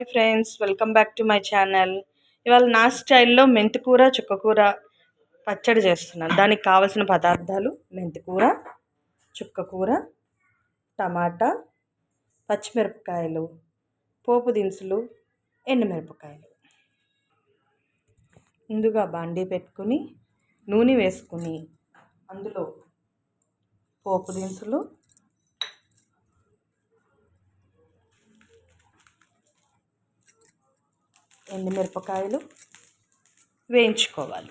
Friends welcome back to my channel. ఇవాళ నా స్టైల్లో మెంతికూర చుక్కకూర పచ్చడి చేస్తున్నాను. దానికి కావలసిన పదార్థాలు మెంతికూర చుక్కకూర టమాటా పచ్చిమిరపకాయలు పోపు దినుసులు ఎండుమిరపకాయలు. ముందుగా బాండీ పెట్టుకుని నూనె వేసుకుని అందులో పోపు దినుసులు ఎండుమిరపకాయలు వేయించుకోవాలి.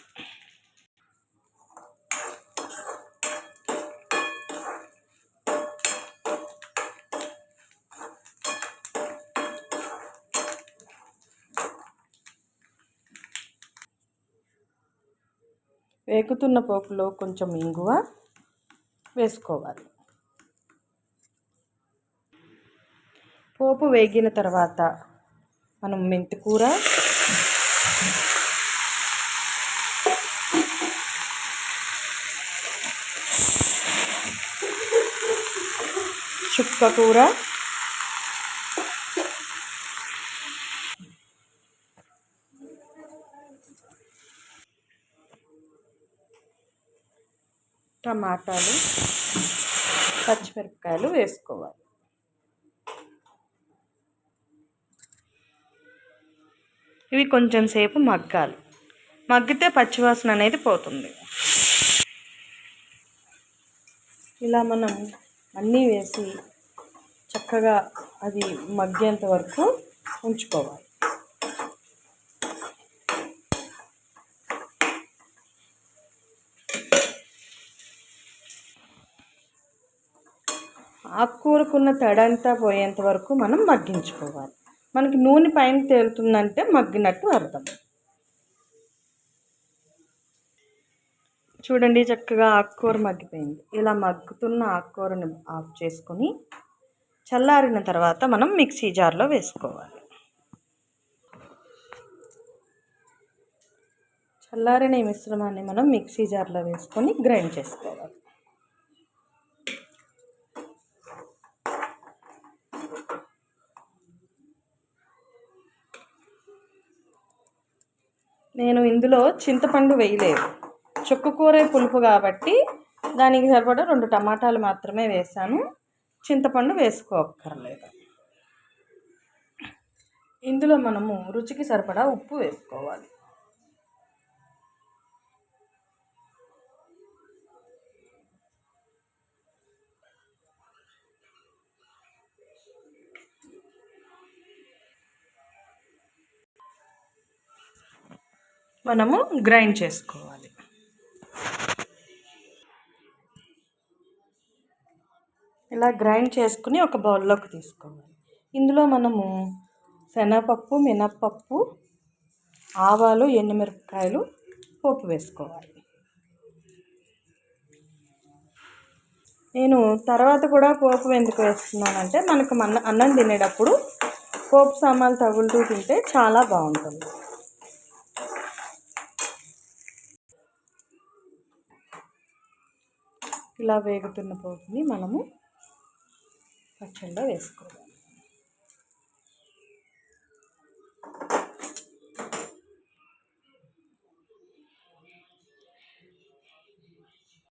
వేగుతున్న పోపులో కొంచెం ఇంగువ వేసుకోవాలి. పోపు వేగిన తర్వాత మనం మెంతికూర చుక్క కూర. టమాటాలు పచ్చిమిరపకాయలు వేసుకోవాలి. ఇవి కొంచెం సేపు మగ్గాలి. మగ్గితే పచ్చివాసన అనేది పోతుంది. ఇలా మనం అన్నీ వేసి చక్కగా అది మగ్గేంత వరకు ఉంచుకోవాలి. ఆకుకూరకున్న తడంతా పోయేంత వరకు మనం మగ్గించుకోవాలి. మనకి నూనె పైన తేలుతుందంటే మగ్గినట్టు అర్థం. చూడండి చక్కగా ఆకుకూర మగ్గిపోయింది. ఇలా మగ్గుతున్న ఆకుకూరని ఆఫ్ చేసుకొని చల్లారిన తర్వాత మనం మిక్సీ జార్లో వేసుకోవాలి. చల్లారిన ఈ మిశ్రమాన్ని మనం మిక్సీ జార్లో వేసుకొని గ్రైండ్ చేసుకోవాలి. నేను ఇందులో చింతపండు వేయలేదు. చుక్కకూర పులుపు కాబట్టి దానికి సరిపడా రెండు టమాటాలు మాత్రమే వేసాను చింతపండు వేసుకోక్కర్లేదు. ఇందులో మనము రుచికి సరిపడా ఉప్పు వేసుకోవాలి. మనము గ్రైండ్ చేసుకోవాలి. ఇలా గ్రైండ్ చేసుకుని ఒక బౌల్లోకి తీసుకోవాలి. ఇందులో మనము శనగపప్పు మినప్పప్పు ఆవాలు ఎండుమిరపకాయలు పోపు వేసుకోవాలి. నేను తర్వాత కూడా పోపు ఎందుకు వేస్తున్నానంటే మనకు మన అన్నం తినేటప్పుడు పోపు సామాన్లు తగులుతూ తింటే చాలా బాగుంటుంది. ఇలా వేగుతున్న పోపుని మనము పచ్చళ్ళలో వేసుకోవాలి.